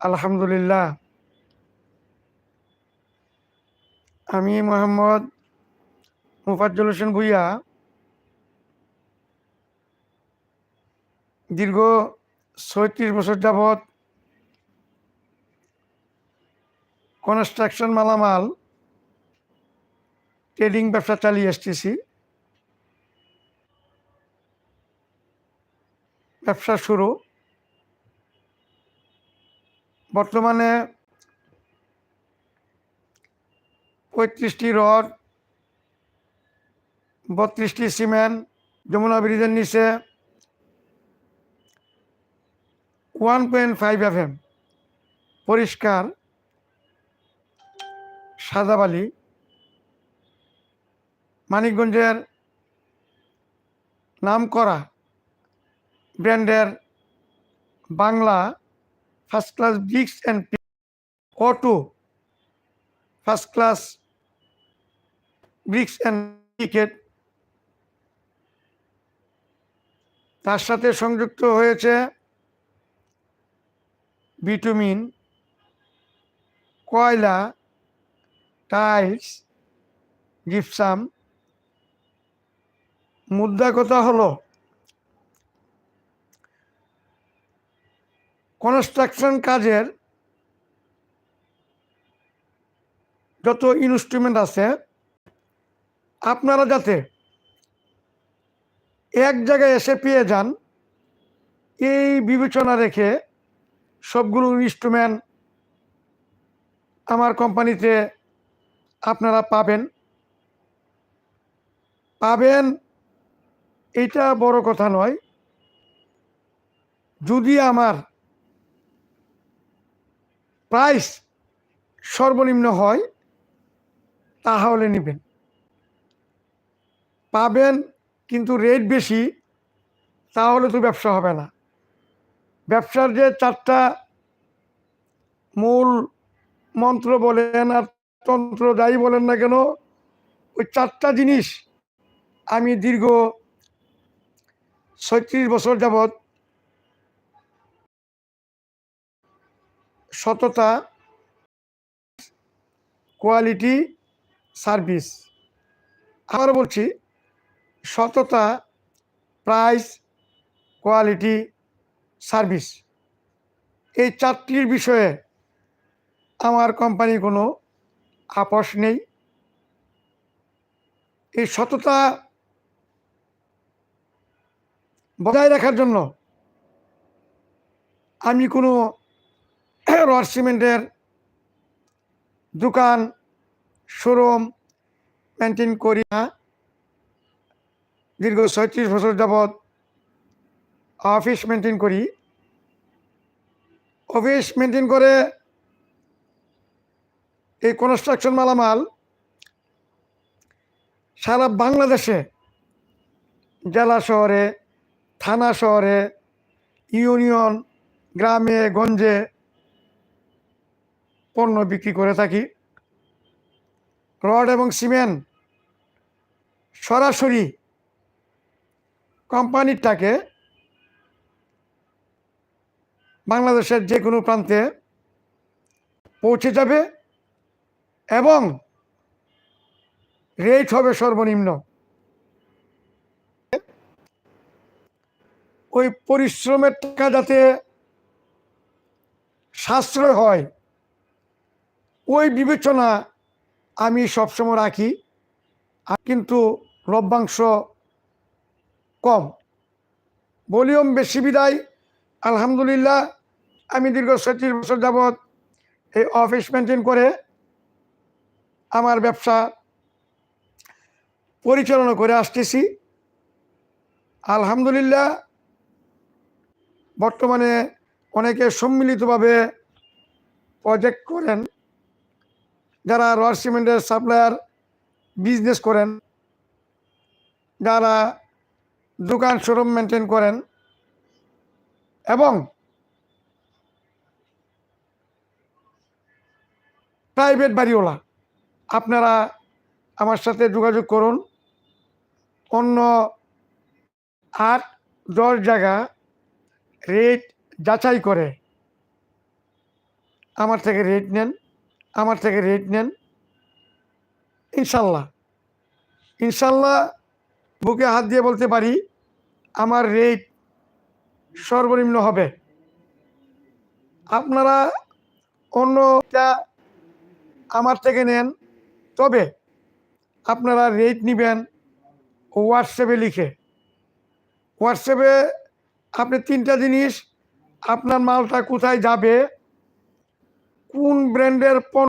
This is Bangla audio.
আলহামদুলিল্লাহ। আমি মোহাম্মদ মুফাজ্জল হোসেন ভুইয়া। দীর্ঘ ছয়ত্রিশ বছর যাবৎ কনস্ট্রাকশন মালামাল ট্রেডিং ব্যবসা চালিয়ে আসতেছি। ব্যবসা শুরু। বর্তমানে পঁয়ত্রিশটি রড, বত্রিশটি সিমেন্ট, যমুনা ব্রিজের নিচে one point five F M পরিষ্কার সাদাবালি মানিকগঞ্জের নামকরা ব্র্যান্ডের Bangla first class bricks and auto first class bricks and cricket তার সাথে সংযুক্ত হয়েছে বিটুমিন কয়লা টাইলস জিপসাম মুদ্রা কথা হলো কনস্ট্রাকশন কাজের যত ইনস্ট্রুমেন্ট আছে, আপনারা যাতে এক জায়গায় এসে পেয়ে যান, এই বিবেচনা রেখে সবগুলো ইনস্ট্রুমেন্ট আমার কোম্পানিতে আপনারা পাবেন। পাবেন, এটা বড় কথা নয়। যদি আমার প্রাইস সর্বনিম্ন হয়, তাহলে নেবেন। পাবেন কিন্তু রেট বেশি, তাহলে তো ব্যবসা হবে না। ব্যবসার যে চারটা মূল মন্ত্র বলেন আর তন্ত্র যাই বলেন না কেন, ওই চারটা জিনিস আমি দীর্ঘ ছয়ত্রিশ বছর যাবৎ সততা কোয়ালিটি সার্ভিস আবার বলছি, সততা প্রাইস কোয়ালিটি সার্ভিস এই চারটির বিষয়ে আমার কোম্পানি কোনো আপোষ নেই। এই সততা বজায় রাখার জন্য আমি কোনো রড সিমেন্টের দোকান, শোরুম মেনটেন করি না। দীর্ঘ ছয়ত্রিশ বছর যাবৎ অফিস মেনটেন করি। অফিস মেনটেন করে এই কনস্ট্রাকশন মালামাল সারা বাংলাদেশে, জেলা শহরে, থানা শহরে, ইউনিয়ন, গ্রামে, গঞ্জে পণ্য বিক্রি করে থাকি। রড এবং সিমেন্ট সরাসরি কোম্পানিটাকে বাংলাদেশের যে কোনো প্রান্তে পৌঁছে যাবে এবং রেট হবে সর্বনিম্ন। ওই পরিশ্রমের টাকা যাতে সাশ্রয় হয় ওই বিবেচনা আমি সবসময় রাখি কিন্তু লভ্যাংশ কম। ভলিউম বেশি বিদায়, আলহামদুলিল্লাহ। আমি দীর্ঘ ছত্রিশ বছর যাবৎ এই অফিস মেনটেন করে আমার ব্যবসা পরিচালনা করে আসতেছি। আলহামদুলিল্লাহ, বর্তমানে অনেকে সম্মিলিতভাবে প্রজেক্ট করেন। যারা রড সিমেন্টের সাপ্লায়ার বিজনেস করেন, যারা দোকান শোরুম মেনটেন করেন এবং প্রাইভেট বাড়িওয়ালা, আপনারা আমার সাথে যোগাযোগ করুন। অন্য আট দশ জায়গা রেট যাচাই করে আমার থেকে রেট নেন। আমার থেকে রেট নেন। ইনশাল্লাহ। ইনশাল্লাহ বুকে হাত দিয়ে বলতে পারি, আমার রেট সর্বনিম্ন হবে। আপনারা অন্যটা আমার থেকে নেন, তবে আপনারা রেট নেবেন হোয়াটসঅ্যাপে লিখে। হোয়াটসঅ্যাপে আপনি তিনটা জিনিস, আপনার মালটা কোথায় যাবে, কোন ব্র্যান্ডের পণ্য